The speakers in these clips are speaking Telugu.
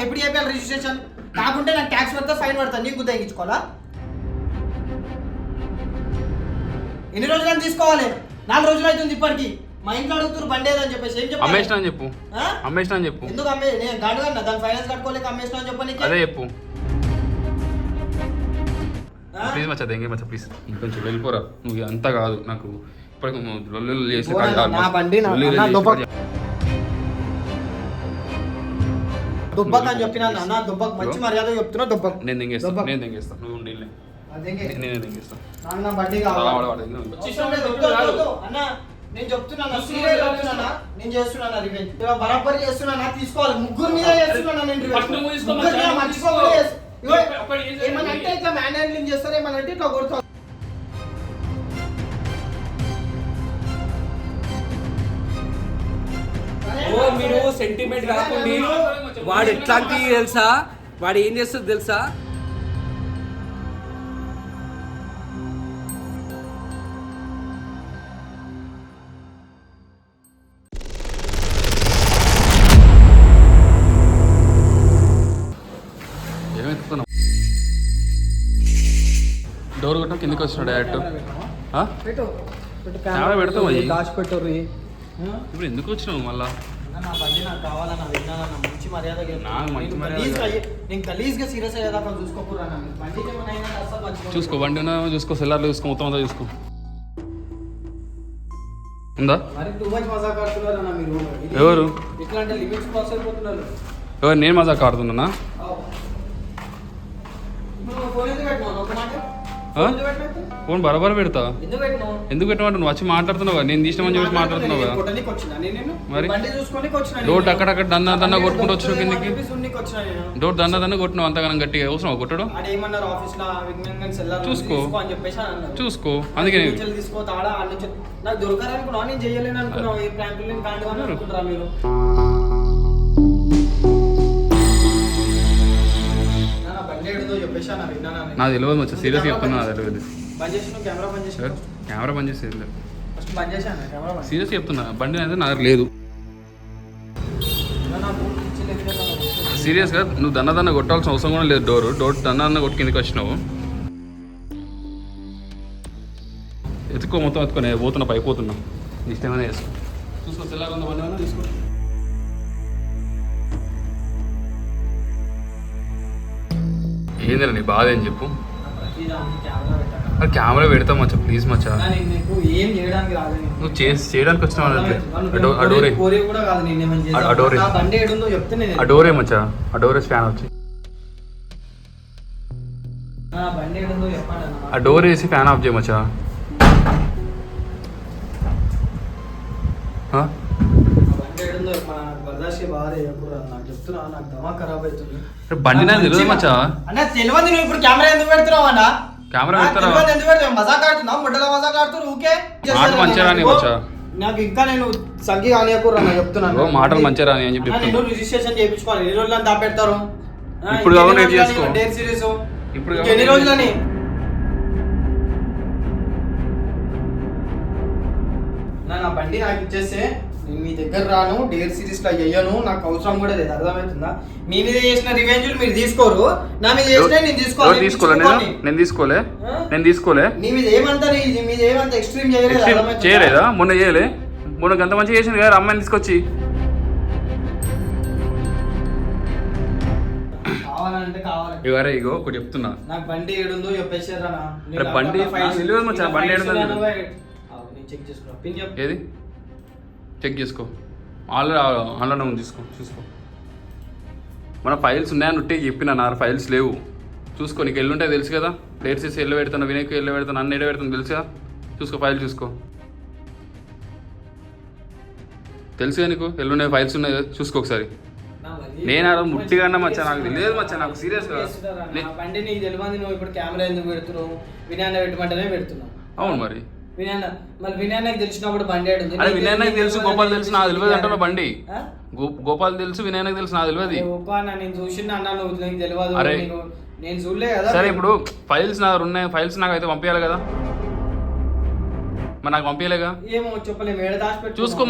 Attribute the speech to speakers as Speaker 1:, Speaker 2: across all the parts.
Speaker 1: ఎప్పుడు చెప్పాలి రిజిస్ట్రేషన్ కాకుంటే నాకు ట్యాక్స్ పడితే ఫైన్ పడతా నీకు తగ్గించుకోవాలా ఎన్ని రోజులని తీసుకోవాలి. నాలుగు రోజులు అవుతుంది ఇప్పటికి. మా ఇంట్లో అడుగుతున్నారు బండి ఏదని చెప్పేసి. ఏం చెప్పాలి?
Speaker 2: అమ్మేసిన అని చెప్పు.
Speaker 1: ఆ?
Speaker 2: అమ్మేసిన అని చెప్పు.
Speaker 1: ఎందుకు అమ్మే? నేను గాడు కన్నా దాని ఫైనాన్స్ కట్టుకోలేక అమ్మేసిన అని చెప్పని
Speaker 2: అదే చెప్పు. ప్లీజ్ మచ్చా దెంగే మచ్చా ప్లీజ్ ఇంకొంచెం వెళ్ళిపోరా. నువ్వు అంతా కాదు. నాకు ఇప్పటికి చేసే
Speaker 1: దుబ్బక్ అని చెప్పిన అన్న దుబ్బక్ మంచి మర్యాద చెప్తున్నా దుబ్బక్.
Speaker 2: నేను నువ్వు ఉండి
Speaker 1: బండి కావాలి. అన్న చెప్తున్నాను నేను చేస్తున్నాను రివెంజ్ బరాబర్ చేస్తున్నా తీసుకోవాలి. ముగ్గురు మీద నేను ముగ్గురు మీద
Speaker 3: చేసి
Speaker 1: ఏమన్నా అంటే ఇట్లా హ్యాండ్లింగ్ చేస్తారు ఏమన్నా అంటే ఇట్లా
Speaker 4: ఓ మీరు సెంటిమెంట్ కాకుండా వాడు ఎట్లాంటి తెలుసా? వాడు ఏం చేస్తుంది తెలుసా?
Speaker 2: డోర్ కొట్టడం కిందకి వచ్చినాడు డైరెక్ట్ కెమెరా?
Speaker 1: దాచి పెట్టు
Speaker 2: ఇప్పుడు ఎందుకు వచ్చినావు మళ్ళా?
Speaker 1: నా బండి నాకు కావాలన్న విన్నానన్న మంచి మర్యాద నేను గలీజ్గా సీరియస్
Speaker 2: చూసుకో బండి ఉన్నా చూసుకో సెల్లార్లు చూసుకో మొత్తం అంతా చూసుకో. ఉందా? ఎవరు? ఎవరు? నేను మజాక్ ఆడుతున్నానా?
Speaker 1: ఫోన్
Speaker 2: బరాబర్ పెడతా.
Speaker 1: ఎందుకు
Speaker 2: పెట్టమంటే నువ్వు వచ్చి మాట్లాడుతున్నావు? నేను తీసినామని చెప్పి మాట్లాడుతున్నావు? కదా? మరి? డోర్ అక్కడక్కడ దన్న దన్న కొట్టుకుంటూ కిందికి.
Speaker 1: వచ్చినా నేను.
Speaker 2: డోర్ దన్న దన్న కొట్టినావు అంతగానం గట్టిగా. అవసరం కొట్టడం? చూసుకో. చూసుకో. అందుకే
Speaker 1: నాకు దొరకాలనుకున్నా నేను చేయలేను అనుకున్నావు? ప్రాంకులు కాండి అని అనుకుంటారా మీరు?
Speaker 2: తెలియదు మచ్చా. సీరియస్
Speaker 1: కెమెరా
Speaker 2: చెప్తున్నా తెలియదు. సార్ కెమెరా బంద్ చేసేది లేదు. సీరియస్ చెప్తున్నా బండి అయితే నాకు లేదు
Speaker 1: నా పిచ్చి లేదు.
Speaker 2: సీరియస్గా నువ్వు దన్న దన్న కొట్టాల్సిన అవసరం కూడా లేదు డోర్. డోర్ దన్న దన్న కొట్టి కిందకి వచ్చినావు. ఎత్తుకో మొత్తం ఎత్తుకో నేను పోతున్నా పై పోతున్నా. నీ ఇష్టమైనా చేసుకో. చూసుకో తెల్లగా ఉందా బండి ఏమన్నా తీసుకో. ఏందిరా నీ బాధ ఏం చెప్పు?
Speaker 1: కెమెరా
Speaker 2: అది కెమెరా పెడతా మచ్చా ప్లీజ్ మచ్చా. నువ్వు చేసి చేయడానికి వచ్చినావు అన్నట్లే.
Speaker 1: వాళ్ళు
Speaker 2: ఆ డో- ఆ డోరే
Speaker 1: కోరే కూడా కాదు నేను ఏమని చేశాను.
Speaker 2: ఆ డోరే.
Speaker 1: నా బండి ఏడుందో చెప్తే నేను
Speaker 2: ఆ డోరే మచ్చా. ఆ డోరే ఫ్యాన్ వచ్చి. ఆ డోర్ వేసి ఫ్యాన్ ఆఫ్ చేయమచ్చా
Speaker 1: బండి నాకు
Speaker 2: తెలియదు మచ్చా.
Speaker 1: తెలియదు నువ్వు ఇప్పుడు కెమెరా ఎందుకు పెడుతున్నావు అన్న?
Speaker 2: కెమెరా పెడతారా?
Speaker 1: మజాక్ ఆడుతున్నావు? ముడ్డల మజాక్ ఆడుతున్నావు ఊకే
Speaker 2: మాట మంచిగా రాని వచ్చా?
Speaker 1: నాకు ఇంకా నేను సంఖ్య కానియకూడదు అన్న చెప్తున్నాను.
Speaker 2: మాటలు మంచిగా రాని అని చెప్పి.
Speaker 1: నేను రిజిస్ట్రేషన్ చేయించుకోవాలి. ఎన్ని రోజులు దా పెడతారు
Speaker 2: ఇప్పుడు కావాలి నేను చేసుకో.
Speaker 1: Date series?
Speaker 2: ఇప్పుడు
Speaker 1: ఎన్ని రోజులని? నా నా బండి నాకు ఇచ్చేస్తే నేను మీ దగ్గర రాను డేర్ సిరీస్లో అయ్యాను నాకు అవసరం కూడా లేదు. అర్థమవుతుందా? మీ మీద చేసిన రివెంజ్ మీరు తీసుకోరు. నా మీద చేసిన నేను తీసుకోవాలి.
Speaker 2: తీసుకోలే నేను? నేను తీసుకోలే? నేను తీసుకోలే?
Speaker 1: నీ మీద ఏమంతా నీ మీద ఏమంత ఎక్స్ట్రీమ్ చేయలేదు?
Speaker 2: చేయలేదా? మొన్న చేయలే. మొన్న గంత మంచిగా చేసింది కదా అమ్మాయిని తీసుకొచ్చి. ఇవరే ఇగో ఒకటి చెప్తున్నా.
Speaker 1: నాకు బండి ఏడుందో చెప్పేసారా
Speaker 2: బండి తెలియదు మచ్చా, బండి ఏడుందో ఏది? చెక్ చేసుకో. ఆల్రెడీ ఆన్లైన్ ఉంది తీసుకో చూసుకో. మన ఫైల్స్ ఉన్నాయని ఉంటే చెప్పిన నా ఫైల్స్ లేవు. చూసుకో నీకు ఎల్లుంటే తెలుసు కదా? ప్లేట్స్ చేసి ఎల్లు పెడతాను వినయకు ఎల్లు పెడతాను అన్ని ఎడ పెడతాను తెలుసు కదా? చూసుకో ఫైల్ చూసుకో. తెలుసుగా నీకు? ఎల్లుండే ఫైల్స్ ఉన్నాయి కదా? చూసుకో ఒకసారి. నేను రోజు ముట్టిగా అన్నా మచ్చా, నాకు తెలియదు మచ్చా, నాకు serious గా.
Speaker 1: చేస్తున్నారా?
Speaker 2: నే-
Speaker 1: నా బండి నీకు తెలియదు నువ్వు ఇప్పుడు కెమెరా ఎందుకు పెడుతున్నావు? వినాయన పెట్టమంటేనే పెడుతున్నావు
Speaker 2: అవును మరి.
Speaker 1: వినాయన మళ్ళీ వినాయనకి తెలిసినప్పుడు బండి
Speaker 2: అరే తెలుసు గోపాల్ తెలుసు నాకు తెలియదు అంటున్నా బండి? గో గోపాల్ తెలుసు వినయనకు తెలుసు నాకు తెలియదు
Speaker 1: గోపా అన్న నేను చూసిన అన్న నువ్వు నీకు తెలియదు
Speaker 2: అరే.
Speaker 1: నీకు- నేను చూడలే కదా.
Speaker 2: సరే ఇప్పుడు ఫైల్స్ నా దగ్గర ఉన్నాయి. ఫైల్స్ నాకు అయితే పంపించాలి కదా. మరి నాకు పంపించలేగా?
Speaker 1: ఏమో చెప్పలేము ఏడ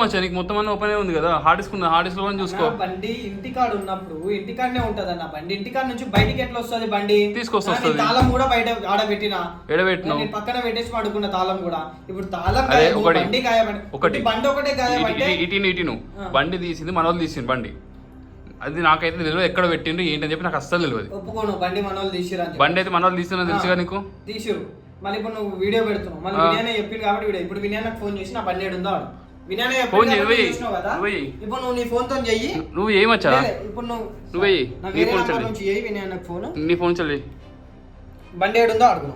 Speaker 2: మచ్చా నీకు మొత్తం అన్నీ ఓపెన్ ఉంది కదా. హార్డ్ డిస్క్ ఉంది? హార్డ్ డిస్క్లో చూసుకో.
Speaker 1: బండి ఇంటికాడ ఉన్నప్పుడు ఇంటికాడనే ఉంటది అన్న. బండి ఇంటికాడ నుంచి బయటికి ఎట్లా వస్తుంది బండి?
Speaker 2: తీసుకొస్తే
Speaker 1: నా
Speaker 2: వస్తది.
Speaker 1: నేను తాళం కూడా బయట ఆడ పెట్టిన.
Speaker 2: ఎడబెట్టినావు
Speaker 1: నేను పక్కన పెట్టేసి పడుకున్న తాళం కూడా. ఇప్పుడు తాళం
Speaker 2: ఒకటి.
Speaker 1: బండి గాయబడి
Speaker 2: ఒకటి.
Speaker 1: బండి ఒకటే గాయబంటే
Speaker 2: ఇటీను ఇటీను. బండి తీసింది మన వాళ్ళు తీసింది బండి. అది నాకైతే తెలియదు ఎక్కడ పెట్టిండ్రు ఏంటని చెప్పి నాకు అస్సలు తెలియదు.
Speaker 1: ఒప్పుకోను బండి మన వాళ్ళు తీసిరా.
Speaker 2: బండి అయితే మన వాళ్ళు తీస్తున్నా తెలుసుగా నీకు?
Speaker 1: తీసిరు మళ్ళీ ఇప్పుడు నువ్వు వీడియో పెడుతున్నావు. మళ్ళీ. వినయనే చెప్పింది కాబట్టి వీడియో. ఇప్పుడు వినయానికి ఫోన్ చేసి నా బండి ఏడుందో వినయనే
Speaker 2: ఫోన్ చేయి,
Speaker 1: కదా. ఇప్పుడు నువ్వు నీ ఫోన్తో చెయ్యి.
Speaker 2: నువ్వు ఏమచ్చా
Speaker 1: ఇప్పుడు నువ్వు
Speaker 2: నువ్వు.
Speaker 1: నా
Speaker 2: ఫోన్
Speaker 1: నంబర్
Speaker 2: చెల్లి.
Speaker 1: నుంచి చెయ్యి వినయానికి ఫోన్
Speaker 2: నీ ఫోన్ చెల్లి
Speaker 1: బండి ఏడుందో అడుగు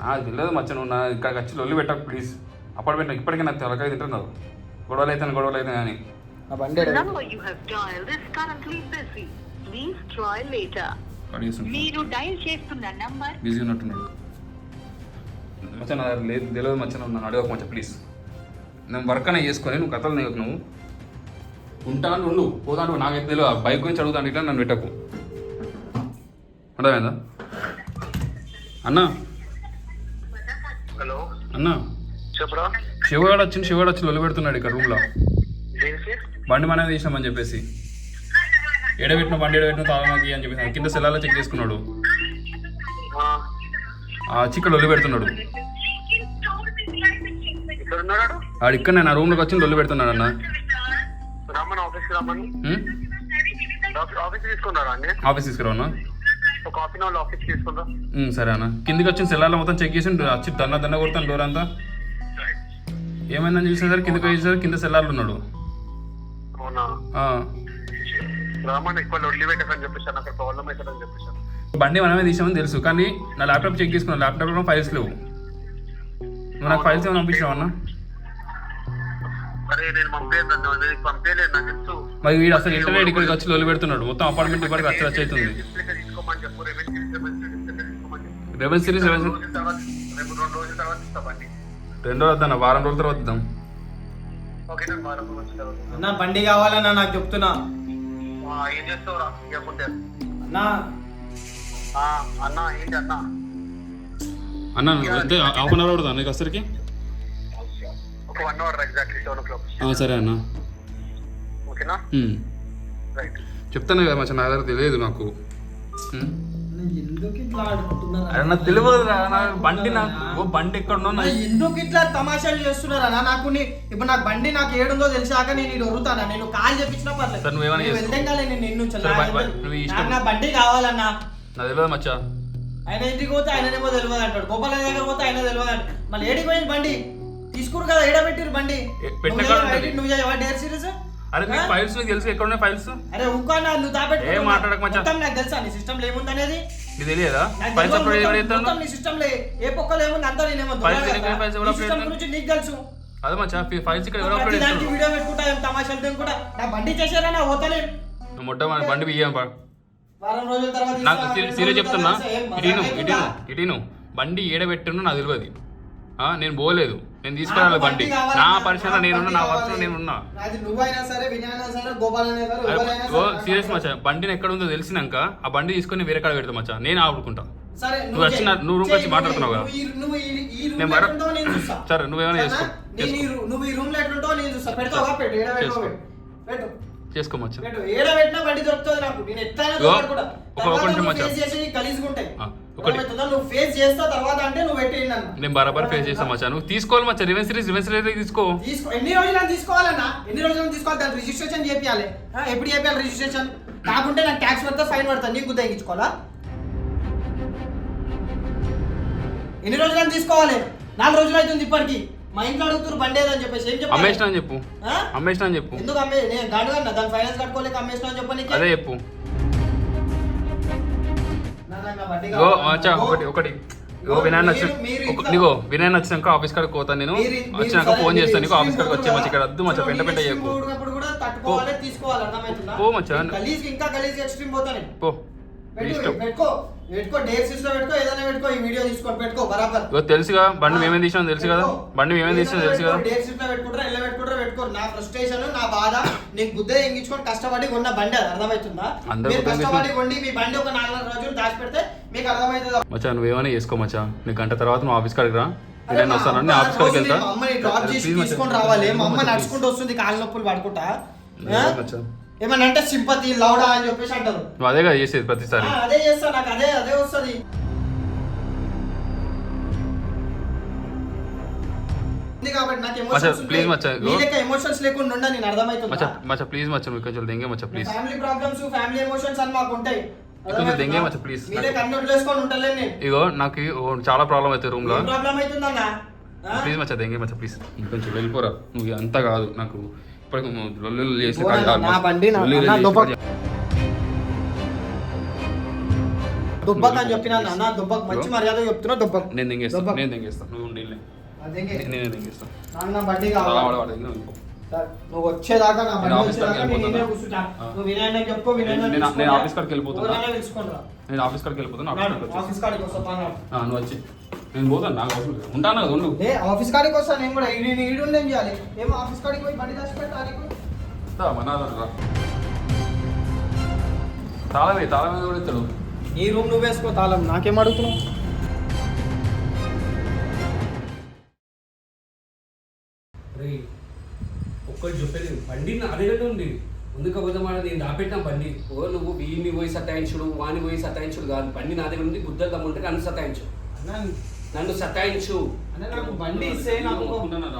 Speaker 2: నాకు తెలియదు మచ్చ నువ్వు నా ఇక్కడికి వచ్చి లొల్లి పెట్టకు ప్లీజ్ అప్పుడు పెట్టిన ఇప్పటికీ నాకు తెలకాయ తింటున్నావు. గొడవలు అయితే గొడవలు అయితే కానీ
Speaker 1: నా బండి
Speaker 3: మీరు డయల్ చేస్తున్న నంబర్
Speaker 2: బిజీ ఉన్నట్టున్నాడు. మచ్చ లేదు తెలియదు మచ్చ నన్ను అడగకు మచ్చ ప్లీజ్. నేను వర్క్ అనే చేసుకొని నువ్వు కథలు నీకు నువ్వు. ఉంటా అంటే ఉండు పోతా అంటే నాకైతే తెలియదు. ఆ బైక్ గురించి అడుగుతాను ఇట్లా నన్ను పెట్టకు. అర్థమైందా? అన్నా.
Speaker 5: హలో.
Speaker 2: అన్నా.
Speaker 5: చెప్పరా?
Speaker 2: శివగాడు వచ్చింది శివగాడు వచ్చి లొల్లి పెడుతున్నాడు ఇక్కడ రూమ్లో. బండి మనమే తీసినామని చెప్పేసి. ఎడబెట్టిన బండి ఎడబెట్టిన తాళమాకి అని చెప్పేసి కింద సెల్లాలో చెక్ చేసుకున్నాడు. చిక్కడ లొల్లి పెడుతున్నాడు. ఆడు ఇక్కడ నేను ఆ రూమ్లోకి వచ్చి లొల్లి పెడుతున్నాడు అన్న. ఆఫీస్ ఉం, సరే అన్న. కిందికి వచ్చిన సెల్లాలో మొత్తం చెక్ చేసి వచ్చి దన్న దన్న కొడతాను డోర్ అంతా. ఏమైందని చూసేసరికి కిందకి వచ్చేసరికి కింద సెల్లార్లు ఉన్నాడు.
Speaker 5: రమ్మని ఎక్కువ చెప్పేసాను అక్కడ ప్రాబ్లం అవుతుందని చెప్పేసాను
Speaker 2: బండి మనమే తీసామని తెలుసు కానీ నా ల్యాప్టాప్ చెక్ చేసుకున్నాను ల్యాప్టాప్లో ఫైల్స్ లేవు. నువ్వు నాకు ఫైల్స్ ఏమైనా పంపించావు అన్న?
Speaker 5: అరే నేను పంపేయను నేను పంపేయలేదు నాకు తెలుసు.
Speaker 2: మరి వీడు అసలు ఇంటర్నెట్ ఇక్కడికి వచ్చి లొల్లి పెడుతున్నాడు మొత్తం అపార్ట్మెంట్ ఇప్పటికి వచ్చి వచ్చి అవుతుంది. రెవెన్ సిరీస్ రెవెన్
Speaker 5: రెండు రోజుల తర్వాత
Speaker 2: వారం రోజుల తర్వాత వద్దాం.
Speaker 5: ఓకే నేను వారం రోజుల తర్వాత
Speaker 1: నా బండి కావాలన్నా నాకు చెప్తున్నా.
Speaker 5: ఏం చేస్తావురా? ఇవ్వకుంటే
Speaker 1: నా
Speaker 5: ఆ, అన్న ఏంటి అన్న?
Speaker 2: అన్న వద్దే హాఫ్ అన్ అవర్ పడుతుంది నీకు అసలుకి?
Speaker 5: ఒక one hour exactly seven o'clock.
Speaker 2: సరే అన్న.
Speaker 5: ఓకేనా. రైట్.
Speaker 2: చెప్తాను కదా మచ్చా నా దగ్గర తెలియదు నాకు.
Speaker 1: ఎందుకు ఇట్లా ఆడుకుంటున్నారు
Speaker 2: నాకు నా బండి నాకు ఓ బండి ఎక్కడ ఉందో
Speaker 1: అన్న,
Speaker 2: నాకు-
Speaker 1: ఎందుకు ఇట్లా తమాషాలు చేస్తున్నారా నాకు నీ- ఇప్పుడు నాకు బండి నాకు ఏడుందో తెలిసాక నేను ఇది వరుతానా నేను కాల్ చెప్పించినా పర్లేదు. నేను
Speaker 2: చేసుకో.
Speaker 1: వెళ్తే కాలే నేను నిన్ను
Speaker 2: నువ్వు
Speaker 1: నా బండి కావాలన్నా.
Speaker 2: నాకు తెలియదు మచ్చా.
Speaker 1: ఆయన ఇంటికి పోతే ఆయననేమో తెలియదు అంటాడు. గోపాల దగ్గర పోతే ఆయన తెలియదు అంటాడు. మళ్ళీ ఏడికి పోయింది బండి? తీసుకురు కదా ఏడ పెట్టిరు బండి నువ్వు నువ్వు డేర్ సిరీస్?
Speaker 2: అరే నీకు ఫైల్స్ నీకు తెలుసు ఎక్కడ ఉన్నాయి ఫైల్స్
Speaker 1: అరే ఊకానా? నువ్వు దాపెట్టు
Speaker 2: ఏం మాట్లాడకు మచ్చా.
Speaker 1: మొత్తం నాకు తెలుసా నీ సిస్టమ్ ఏముందనేది?
Speaker 2: నీకు తెలియదా?
Speaker 1: నాకు
Speaker 2: ఫైల్స్
Speaker 1: తెలియదు
Speaker 2: అప్పుడు
Speaker 1: మొత్తం-
Speaker 2: ఏం
Speaker 1: మొత్తం నీ సిస్టమ్ లే ఏ పొక్కలు ఏముంది? అంతా నేనేమో
Speaker 2: ఫైల్స్
Speaker 1: దొంగ
Speaker 2: ఎక్కడ. ఫైల్స్
Speaker 1: నీ
Speaker 2: ఎవరు
Speaker 1: సిస్టమ్
Speaker 2: అప్లోడ్
Speaker 1: గురించి నీకు తెలుసు.
Speaker 2: అదే మచ్చా ఫైల్స్ ఇక్కడ ఎవరు అప్లోడ్ చేస్తారు?
Speaker 1: వీడియో పెట్టుకుంటా ఏం తమాషాలు కూడా? నా బండి చేశారా నా పోతలే.
Speaker 2: మొట్ట మన బండి బియ్యం పా.
Speaker 1: వారం రోజుల తర్వాత
Speaker 2: నాకు సీరియస్ చెప్తున్నా. ఇటీను ఇటీను? ఇటీను బండి ఏడబెట్టును నాకు తెలియదు ఆ, నేను పోలేదు. నేను తీసుకురాలి బండి. నా పరిచయంలో నేనున్నా నా. వర్క్లో నేనున్నా. ఓ సీరియస్ మచ్చా బండిని ఎక్కడ ఉందో తెలిసినాక ఆ బండి తీసుకొని వేరే కాడ పెడతా మచ్చా నేను ఆడుకుంటా నువ్వు వచ్చి నా- నువ్వు రూమ్కి వచ్చి మాట్లాడుతున్నావు కదా.
Speaker 1: రూమ్
Speaker 2: నేను సరే, నువ్వేమైనా? చేసుకో,
Speaker 1: నువ్వు ఈ రూమ్లో ఎట్లుంటావో నేను చూస్తా. పెడతావా? పెట్టు.
Speaker 2: చేసుకో మచ్చా
Speaker 1: పెట్టు ఏడ పెట్టినా బండి దొరుకుతుంది నాకు. నేను. ఫేస్ చేస్తా
Speaker 2: బరాబర్ ఫేస్ చేస్తాను మచ్చా. నువ్వు తీసుకోవాలి మచ్చా. రివెన్స్ సిరీస్ రివెన్స్ సిరీస్ తీసుకో.
Speaker 1: ఎన్ని రోజులు తీసుకోవాలన్నా? ఎన్ని రోజులు తీసుకోవాలి? దాని రిజిస్ట్రేషన్ చేపియాలి. ఆ, ఎప్పుడు చేపియాలి రిజిస్ట్రేషన్ కాకుంటే నాకు ట్యాక్స్ పడతా ఫైన్ పడతా నీకు తగ్గించుకోవాలా ఎన్ని రోజులు తీసుకోవాలి? నాలుగు రోజులు అవుతుంది ఇప్పటికి. మా ఇంట్లో అడుగుతున్నారు బండి ఏదని చెప్పేసి. ఏం చెప్పాలి?
Speaker 2: అమ్మేసిన అని చెప్పు.
Speaker 1: ఆ?
Speaker 2: అమ్మేసిన అని చెప్పు.
Speaker 1: ఎందుకు అమ్మే? నేను గాడు అన్న దాని ఫైనాన్స్ కట్టుకోలేక అమ్మేసిన అని చెప్పని
Speaker 2: అదే చెప్పు. ఇగో మచ్చా ఒకటి ఒకటి. ఇగో వినాయన్ వచ్చి నీగో వినాయన్ వచ్చినాక ఆఫీస్ కాడికి పోతాను నేను. వచ్చినాక ఫోన్ చేస్తాను నీకు ఆఫీస్ కాడికి వచ్చే మచ్చా ఇక్కడ వద్దు మచ్చా పెంట పెంట చేయకు
Speaker 1: కూడా తట్టుకోవాలి తీసుకోవాలి అర్థమవుతుందా
Speaker 2: పో మచ్చా.
Speaker 1: గలీజ్ ఇంకా గలీజ్ ఎక్స్ట్రీమ్ పోతాను.
Speaker 2: పో. నీ
Speaker 1: పెట్టు,
Speaker 2: ఇష్టం.
Speaker 1: పెట్టుకో. పెట్టుకో డేట్లో పెట్టుకో ఏదైనా పెట్టుకో ఈ వీడియో తీసుకొని పెట్టుకో బరాబర్.
Speaker 2: ఇగో తెలుసుగా బండి మేమేం తీసాం తెలుసు కదా బండి మేమేం తీసాం తెలుసు కదా.
Speaker 1: డేట్లో పెట్టుకుంటారా ఇలా పెట్టుకుంటారా పెట్టుకో. నా ఫ్రస్ట్రేషన్ నా బాధ నీకు గుద్ద ఎంగించుకొని కష్టపడి కొన్న బండి అది అర్థమవుతుందా? మీరు కష్టపడి కొండి మీ బండి ఒక నాలుగు రోజులు దాచి పెడితే మీకు అర్థమవుతుందా?
Speaker 2: మచ్చా నువ్వేమైనా చేసుకో మచ్చా. నీ గంట తర్వాత నువ్వు ఆఫీస్ కాడికి రా. నేను వస్తాను? నేను ఆఫీస్ కాడికి వెళ్తా.
Speaker 1: నేను అమ్మని డ్రాప్ చేసి. తీసుకొని రావాలి. మా అమ్మ. నడుచుకుంటూ వస్తుంది కాళ్ళ నొప్పులు పడుకుంటా.
Speaker 2: మచ్చా.
Speaker 1: ఏమన్నా అంటే సింపతి లౌడా అని చెప్పేసి అంటారు.
Speaker 2: నువ్వు అదే కదా చేసేది ప్రతిసారి.
Speaker 1: ఆ, అదే చేస్తా నాకు అదే అదే వస్తుంది. ఉంది కాబట్టి నాకు
Speaker 2: మచ్చా,
Speaker 1: ఎమోషన్స్
Speaker 2: ప్లీజ్ మచ్చా,
Speaker 1: నీ
Speaker 2: ఇగో.
Speaker 1: లెక్క ఎమోషన్స్ లేకుండా ఉండా నేను
Speaker 2: మచ్చా
Speaker 1: అర్థమవుతుందా.
Speaker 2: మచ్చా ప్లీజ్ మచ్చా నువ్వు కొంచెం దెంగే మచ్చా please
Speaker 1: family problems family emotions అని మాకు ఉంటాయి.
Speaker 2: కొంచెం దెంగే మచ్చా, please.
Speaker 1: మీరే కన్వర్ట్ చేసుకొని ఉంటలే నేను.
Speaker 2: ఇగో నాకు ఓ చాలా ప్రాబ్లం అవుతుంది రూమ్లో.
Speaker 1: ఏం ప్రాబ్లం అవుతుందన్నా? ఆ?
Speaker 2: ప్లీజ్ మచ్చా దెంగే మచ్చా ప్లీజ్ కొంచెం వెళ్ళిపోరా. నువ్వు అంతా కాదు నాకు ఇప్పటికి లొల్లు చేసి
Speaker 1: ఓ,
Speaker 2: కాదు,
Speaker 1: నా బండి నా-
Speaker 2: లొల్లులు
Speaker 1: నా
Speaker 2: చేసి
Speaker 1: దుబ్బ-
Speaker 2: కాదు.
Speaker 1: దుబ్బక్ అని చెప్పినా నాన్న దుబ్బక్ మంచి మర్యాద చెప్తున్నా దుబ్బక్
Speaker 2: నేను దెంగేస్తాను
Speaker 1: దుబ్బక్.
Speaker 2: నేను దెంగేస్తాను నువ్వు ఉండి
Speaker 1: అదేంగే.
Speaker 2: నేనే దెంగేస్తాను
Speaker 1: నాకు నా బండి
Speaker 2: వాడు
Speaker 1: కావాలి
Speaker 2: వాడు దెంగే వెళ్ళిపో.
Speaker 1: సార్, నువ్వు వచ్చేదాకా నా బండి
Speaker 2: ఆఫీస్
Speaker 1: వచ్చేదాకా నేను
Speaker 2: వెళ్ళిపోతున్నా.
Speaker 1: కూర్చుంటా
Speaker 2: ఆ.
Speaker 1: నువ్వు వినయ్ చెప్పు వినయ్
Speaker 2: నేను- ఆఫీస్ కాడికి వెళ్ళిపోతున్నా.
Speaker 1: పిలుచుకుంటా
Speaker 2: నేను ఆఫీస్ కాడికి వెళ్ళిపోతాను ఆఫీస్ కాడికి
Speaker 1: వస్తా
Speaker 2: నువ్వు వచ్చి. నేను పోతాను నాకు అవసరం లేదు. ఉంటాను కదా ఉండు.
Speaker 1: ఏ ఆఫీస్ కాడికి వస్తా నేను కూడా ఈడు ఈడు ఉండి ఏం చేయాలి? ఏమో ఆఫీస్ కాడికి పోయి బండి దాచి పెట్టాలి
Speaker 2: రా, మన ఆధార్ రా. తాళమే తాళం మీద కూడా ఇస్తాడు.
Speaker 1: నీ రూమ్ నువ్వు వేసుకో తాళం. నాకేం అడుగుతున్నావు?
Speaker 4: ఒక్కటి చెప్పేది బండి నా దగ్గర ఉంది. ముందుకు ఆడది నేను దాపెట్టిన బండి. ఓ నువ్వు వీడిని పోయి సతాయించుడు వాని పోయి సతాయించుడు కాదు. బండి నా దగ్గర ఉంది గుద్దలు దమ్ముంటే నన్ను సతాయించు.
Speaker 1: అన్న
Speaker 4: నన్ను సతాయించు.
Speaker 1: అన్న నాకు బండి ఇస్తే నాకు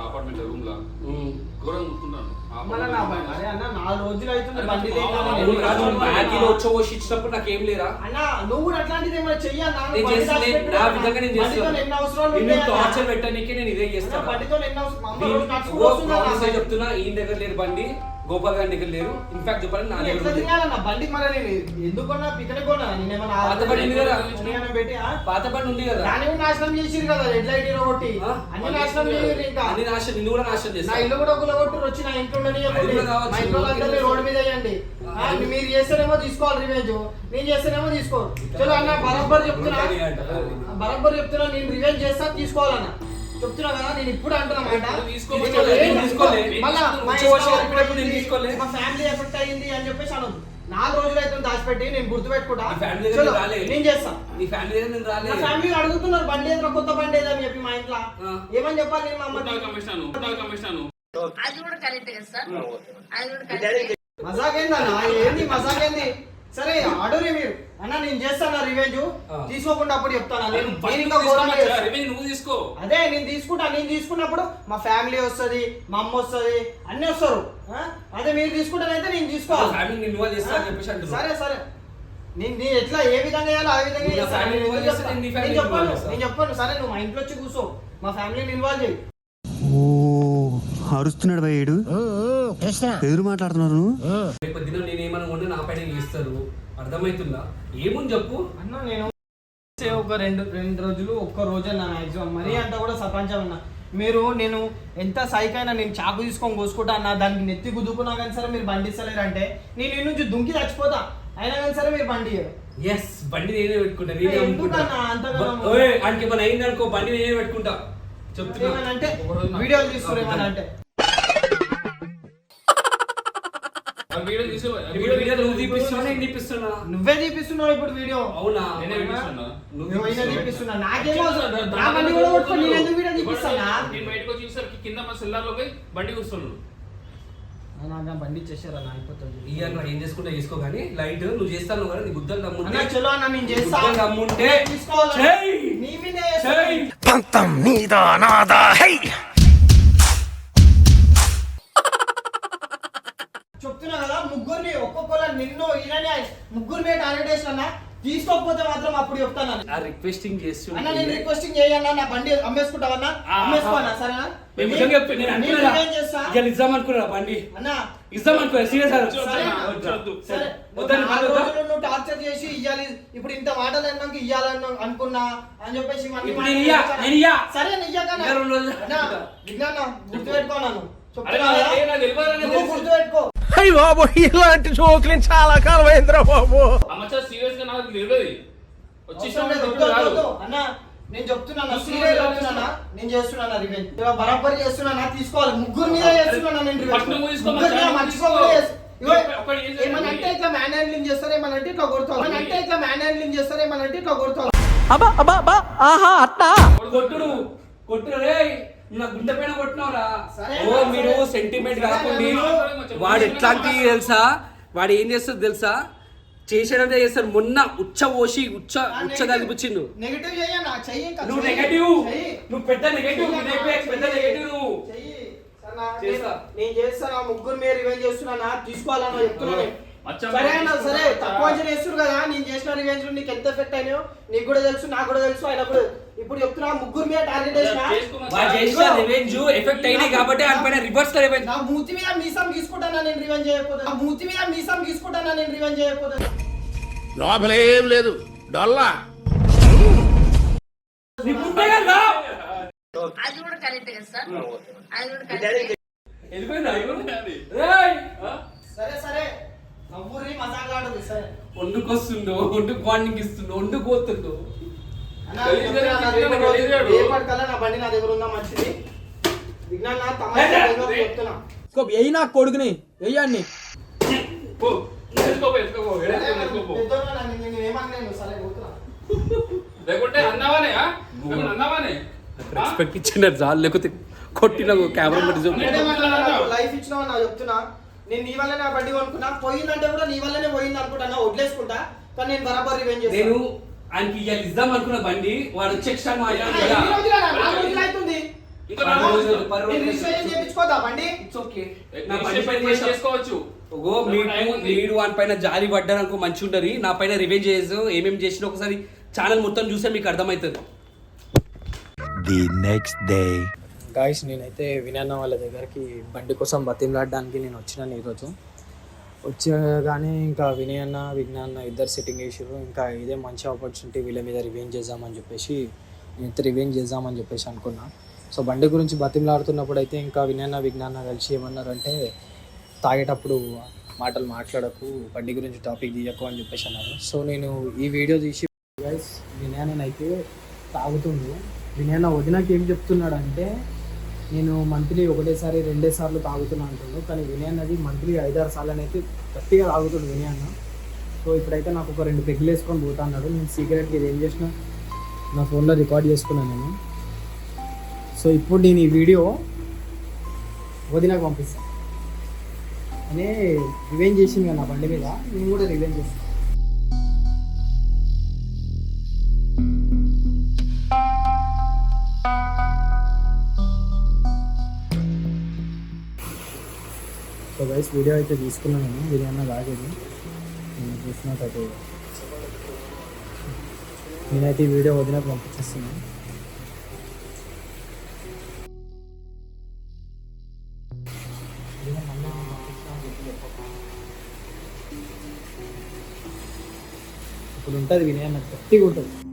Speaker 2: అపార్ట్మెంట్ రూమ్లో
Speaker 4: ఉమ్.
Speaker 2: ఘోరంగా కూర్చున్నాను
Speaker 1: మళ్ళా నా బండి అరే అన్న నాలుగు రోజులు అవుతుంది బండి లేక.
Speaker 2: అవును,
Speaker 1: నేను
Speaker 4: మ్యాగీలో? వచ్చి ఇచ్చినప్పుడు నాకేం లేరా? నా విధంగా చేస్తాను? టార్చర్ పెట్టడానికే ఇదే చేస్తాను చెప్తున్నా ఈయన దగ్గర లేరు బండి. గోపాల్ గారి దగ్గర లేరు. ఇన్ఫాక్ట్ చెప్పాలని నా
Speaker 1: నేను
Speaker 4: దగ్గర ఉంది.
Speaker 1: తిరగాలన్న? బండి మరి నేను ఎందుకు కొన్నా? పిక్కడే కొన్నా? నేనేమన్నా
Speaker 4: పాత బండి ఉంది కదా?
Speaker 1: పెట్టి ఆ?
Speaker 4: పాత బండి ఉంది కదా.
Speaker 1: దాన్ని కూడా నాశనం చేసిరు కదా రెడ్ లైట్ కొట్టి.
Speaker 4: ఆ?
Speaker 1: అన్ని నాశనం చేయరు ఇంకా.
Speaker 4: అన్ని నాశనం నిన్ను కూడా నాశనం
Speaker 1: నా
Speaker 4: చేస్తా.
Speaker 1: ఇల్లు కూడా ఒకరు కొట్టురు వచ్చి నా ఇంట్లో ఉండని
Speaker 4: అది కూడా కావచ్చు.
Speaker 1: మా ఇంట్లో వాళ్ళందరినీ రోడ్డు మీద వేయండి. ఆ, మీరు చేస్తేనేమో తీసుకోవాలి రివెంజ్. నేను చేస్తేనేమో తీసుకోరు. చలో అన్న బరాబర్ చెప్తున్నా. బరాబర్ చెప్తున్నా నేను రివెంజ్ చేస్తా తీసుకోవాలన్న. చెప్తున్నా కదా నేను ఇప్పుడు అంటున్నా మాట.
Speaker 4: తీసుకోలే,
Speaker 1: మా ఫ్యామిలీ ఎఫెక్ట్ అయ్యింది అని చెప్పేసి అనొద్దు. నాలుగు రోజులు అయితే దాచిపెట్టి నేను గుర్తుపెట్టుకుంటా. నేను చేస్తా.
Speaker 4: నీ ఫ్యామిలీ
Speaker 1: నా ఫ్యామిలీ అడుగుతున్నారు బండి ఏదో కొత్త బండి ఏదో అని చెప్పి మా ఇంట్లో. ఏమని చెప్పాలి నేను మా
Speaker 2: పుట్టాల
Speaker 1: అమ్మకి
Speaker 2: కమిషనర్ పుట్టాల కమిషనర్.
Speaker 6: అది కూడా కరెక్ట్ కదా సార్. అది కూడా కరెక్ట్
Speaker 1: మజాక్ ఏందన్న ఏంది మజాక్ ఏంది సరే ఆర్డర్ మీరు. అన్న నేను చేస్తాను రివెంజ్. తీసుకోకుండా అప్పుడు చెప్తాను? నేను
Speaker 2: నువ్వు తీసుకో,
Speaker 1: చేస్తా.
Speaker 2: రివెంజ్ నువ్వు తీసుకో.
Speaker 1: అదే నేను తీసుకుంటా నేను తీసుకున్నప్పుడు మా ఫ్యామిలీ వస్తది మా అమ్మ వస్తది అన్ని వస్తారు? అదే మీరు తీసుకుంటానైతే నేను తీసుకోవాలి
Speaker 4: ఫ్యామిలీ ఇన్వాల్వ్ చేస్తా అని చెప్పేసి అంటున్నావు.
Speaker 1: సరే సరే. నేను ఎట్లా ఏ విధంగా చేయాలో ఆ విధంగా నేను చెప్పాను. నేను చెప్పాను. సరే నువ్వు మా ఇంట్లో వచ్చి కూర్చో. మా ఫ్యామిలీని ఇన్వాల్వ్ చేయి.
Speaker 7: ఓ అరుస్తున్నాడు భయ్యుడు ఎదురు మాట్లాడుతున్నారు
Speaker 4: రేపు దినం నేను నా పైన అర్థమవుతుందా ఏముంది చెప్పు.
Speaker 1: అన్న నేను ఒక రెండు రెండు రోజులు ఒక్క రోజే నా మ్యాక్సిమం మరీ అంతా కూడా సర్పంచం అన్న. మీరు నేను ఎంత సైకైనా నేను చాకు తీసుకొని కోసుకుంటా అన్న దానికి నెత్తి గుద్దుకున్నా కానీ సరే మీరు బండి ఇస్తలేరు అంటే నేను ఈ నుంచి దుంకి చచ్చిపోతా. అయినా కానీ సరే మీరు బండి.
Speaker 4: ఎస్ బండి నేనే పెట్టుకుంటా నేనే అమ్ముకుంటా.
Speaker 1: అన్న
Speaker 4: ఆయనకి ఏమైనా అయింది అనుకో బండి నేనే పెట్టుకుంటా. చెప్తున్నా.
Speaker 1: ఏమన్నా అంటే వీడియోలు తీస్తారు ఏమన్నా అంటే?
Speaker 2: వీడియో తీసి
Speaker 4: వీడియో వీడియో నువ్వు తీపిస్తున్నా నేను తీపిస్తున్నా?
Speaker 1: నువ్వే తీపిస్తున్నావు ఇప్పుడు వీడియో.
Speaker 4: అవునా?
Speaker 2: నేనే తీపిస్తున్నా.
Speaker 4: నువ్వు
Speaker 1: నువ్వు అయినా
Speaker 4: తీపిస్తున్నావు.
Speaker 1: తీపిస్తున్నా నాకేమో? నా బండి కూడా కొట్టుకొని నేను ఎందుకు వీడియో తీపిస్తానా
Speaker 2: నేను బయటకు వచ్చేసరికి కింద మా సెల్లార్లో పోయి బండి
Speaker 1: నా బండి ఇచ్చేసారా నా అయిపోతుంది.
Speaker 4: ఇయ్యాలి రా, ఏం చేసుకుంటా చేసుకో కానీ లైట్ నువ్వు చేస్తాను కదా నీ గుద్దలు
Speaker 1: అన్న
Speaker 4: దమ్ముంటే
Speaker 1: చలో అన్న నేను చేస్తా.
Speaker 4: గుద్దలు దమ్ముంటే
Speaker 1: తీసుకోవాలా?
Speaker 4: చెయ్.
Speaker 1: నీ మీదే.
Speaker 7: పంతం నాదా? హై!
Speaker 1: ఈయనని ముగ్గురు మీద టార్గెట్ చేసిన తీసుకోకపోతే మాత్రం అప్పుడు చెప్తాను అన్న.
Speaker 4: ఆ రిక్వెస్టింగ్
Speaker 1: అన్న నేను
Speaker 4: చేస్తున్నా
Speaker 1: రిక్వెస్టింగ్ చేయన్నా నా బండి అమ్మేసుకుంటావన్నా అమ్మేసుకోనా సరేనా?
Speaker 4: నేను నిజంగా
Speaker 1: చేస్తా?
Speaker 4: ఇవాళ ఇద్దాం అనుకున్నా బండి?
Speaker 1: అన్న
Speaker 4: ఇద్దాం అనుకున్నా సీరియస్
Speaker 1: నువ్వు టార్చర్ చేసి ఇయ్యాలి ఇప్పుడు ఇంత మాటలు అన్నాక అనుకున్నా అని చెప్పేసి. సరే. అన్నా, విజ్ఞాన గుర్తుపెట్టుకోనాను గుర్తుపెట్టుకో.
Speaker 7: అయ్యి బాబు ఇలాంటి జోకులు చాలా కాలం అయిందిరా బాబు
Speaker 2: అమ్మచ్చా సీరియస్గా నాకు తెలియదు.
Speaker 1: అన్న నేను చెప్తున్నాను నేను చేస్తున్నాను రివెంజ్. బరాబర్ తీసుకోవాలి. ముగ్గురు మీద చేస్తున్నాను నేను revenge.
Speaker 2: ఫస్ట్ నువ్వు తీసుకో,
Speaker 1: ముగ్గురు మీద
Speaker 2: మధ్యాహ్నం
Speaker 1: మర్చిపోకుండా
Speaker 2: తీసుకో.
Speaker 1: చేస్తా. ఇగో,
Speaker 2: ఒకటి ఏం చేయాలి?
Speaker 1: ఏమన్నా అంటే ఇట్లా మ్యాన్ హ్యాండ్లింగ్ చేస్తారు? ఏమన్నా అంటే ఇట్లా కొడతావు? ఏమన్నా అంటే ఇట్లా మ్యాన్ హ్యాండ్లింగ్ చేస్తారు? ఏమన్నా అంటే ఇట్లా కొడతావు?
Speaker 4: కొట్టుడు కొట్టు రే నా గుండె పైన కొట్టినవరా ఓ మీరు. సెంటిమెంట్ కాకుండా వాడు ఎట్లాంటి తెలుసా వాడు ఏం చేస్తుంది తెలుసా చేసేదంటే చేస్తాడు మొన్న ఉచ్చ పోసి ఉచ్చ ఉచ్చ
Speaker 2: ఇంకా
Speaker 4: నువ్వు. నెగటివ్. నువ్వు పెద్ద నెగటివ్ పెద్ద నెగటివ్ నువ్వు? చేస్తా.
Speaker 2: నేను చేస్తాను ముగ్గురు మీరు రివెంజ్ చేస్తున్నా తీసుకోవాలన్నా చెప్తున్నా నేను.
Speaker 8: అచ్చా,
Speaker 2: సరే అన్న సరే. తక్కువ అంచనా వేస్తున్నారు కదా నేను చేసిన రివెంజ్ నీకు ఎంత ఎఫెక్ట్ అయినాయో నీకు కూడా తెలుసు నాకు కూడా తెలుసు ఆయన కూడా ఇప్పుడు చెప్తున్నా ముగ్గురు మీద టార్గెట్ వేసిన
Speaker 4: వాడు చేసిన రివెంజ్ ఎఫెక్ట్ అయినాయి కాబట్టి ఆయన పైన రివర్స్లో రివెంజ్
Speaker 2: నా మూతి మీద మీసం గీసుకుంటానా నేను రివెంజ్ చేయకపోతే? నా మూతి మీద మీసం గీసుకుంటానా నేను రివెంజ్ చేయకపోతే?
Speaker 9: లోపలేం లేదు. డొల్లా.
Speaker 4: నీకు ఉంటే కదా.
Speaker 6: అది కూడా కరెక్ట్ కదా సార్. అది కూడా కరెక్ట్
Speaker 4: వెళ్ళిపోయిందా రేయ్
Speaker 2: సరే సరే. నవ్వురి మజాలాడదు సరే
Speaker 4: వండుకొస్తుండో వండుకు వార్నింగ్ ఇస్తుండో వండుకోతుండో
Speaker 2: అన్న,
Speaker 8: గలీజ్
Speaker 2: చెప్తున్నా, నా
Speaker 8: గలీజ్
Speaker 2: రేపటి
Speaker 8: గలీజ్
Speaker 2: రోజు
Speaker 8: గాడు.
Speaker 2: రేపటికల్లా నా బండి నా దగ్గర ఉందా మంచిది విజ్ఞాన్ నా తమాషా
Speaker 4: ఏ, ఏ,
Speaker 2: ఏదో
Speaker 4: ఏ.
Speaker 2: చెప్తున్నా
Speaker 1: వెయ్యి నా కొడుకుని వెయ్యండి
Speaker 8: పో, ఎత్తుకోపో, ఎత్తుకోపో, ఎత్తుకోపో, ఎత్తుకోపో.
Speaker 2: పెద్దోడు నా- నేను- నేను ఏమనలేను సరే పోతున్నా
Speaker 8: లేకుంటే అన్నావానే ఆ? ఏమన్నా అన్నావానే ఆ?
Speaker 4: రెస్పెక్ట్ ఇచ్చిన చాలు లేకపోతే కొట్టిన కెమెరా పెట్టి
Speaker 2: లైఫ్ ఇచ్చినావు నా చెప్తున్నా నేను నీ వల్లనే ఆ బండి కొనుక్కున్నా. పోయిందంటే కూడా నీ వల్లనే పోయింది అనుకుంటా వదిలేసుకుంటా. కానీ నేను బరాబర్ రివెంజ్
Speaker 4: నేను ఆయనకి ఇవాళ ఇద్దాం అనుకున్న బండి వాడు కదా.
Speaker 2: అవుతుంది.
Speaker 4: మీరు వాని పైన జాలి పడ్డారనుకో మంచి ఉండరు నా పైన రివెంజ్ చేసి ఏమేమి చేసినా ఒకసారి ఛానల్ మొత్తం చూస్తే మీకు అర్థమవుతుంది.
Speaker 7: The next day.
Speaker 1: గాయస్ నేనైతే వినన్న వాళ్ళ దగ్గరికి బండి కోసం బతిమలాడడానికి నేను వచ్చినాను ఈరోజు. వచ్చగానే ఇంకా వినయ్ అన్న ఇద్దరు సిట్టింగ్ వేసారు ఇంకా ఇదే మంచి ఆపర్చునిటీ వీళ్ళ మీద రివెంజ్ చేద్దామని చెప్పేసి నేనైతే రివెంజ్ చేద్దామని చెప్పేసి అనుకున్నా. సో బండి గురించి బతిమలాడుతున్నప్పుడు అయితే ఇంకా వినయన్న విజ్ఞాన కలిసి ఏమన్నారంటే తాగేటప్పుడు మాటలు మాట్లాడకు బండి గురించి టాపిక్ తీయకు అని చెప్పేసి అన్నారు. సో నేను ఈ వీడియో తీసి గైస్ వినయనైతే తాగుతుండు. వినయన వదినకి ఏం చెప్తున్నాడంటే నేను మంత్లీ ఒకటేసారి రెండే సార్లు తాగుతున్నా అంటుండు కానీ వినయన్ అది మంత్లీ ఐదారు సార్లు అయితే గట్టిగా తాగుతుండు వినయన్న అన్న. సో ఇప్పుడైతే నాకు ఒక రెండు పెగ్గులు వేసుకొని పోతా అన్నాడు. నేను సీక్రెట్గా ఇది ఏం చేసిన? నా ఫోన్లో రికార్డ్ చేసుకున్నాను నేను. సో ఇప్పుడు నేను ఈ వీడియో వదినకు పంపిస్తాను అనే రివెంజ్ చేసింది కదా నా బండి మీద. నేను కూడా రివెంజ్ చేస్తాను సో గైస్ వీడియో అయితే తీసుకున్నాను నేను. బిర్యానీ తాగేది నేను చూసినట్టు నేనైతే ఈ వీడియో వదిన పంపించేస్తున్నాను. ఇప్పుడు ఉంటుంది వినయన్న గట్టిగా ఉంటుంది.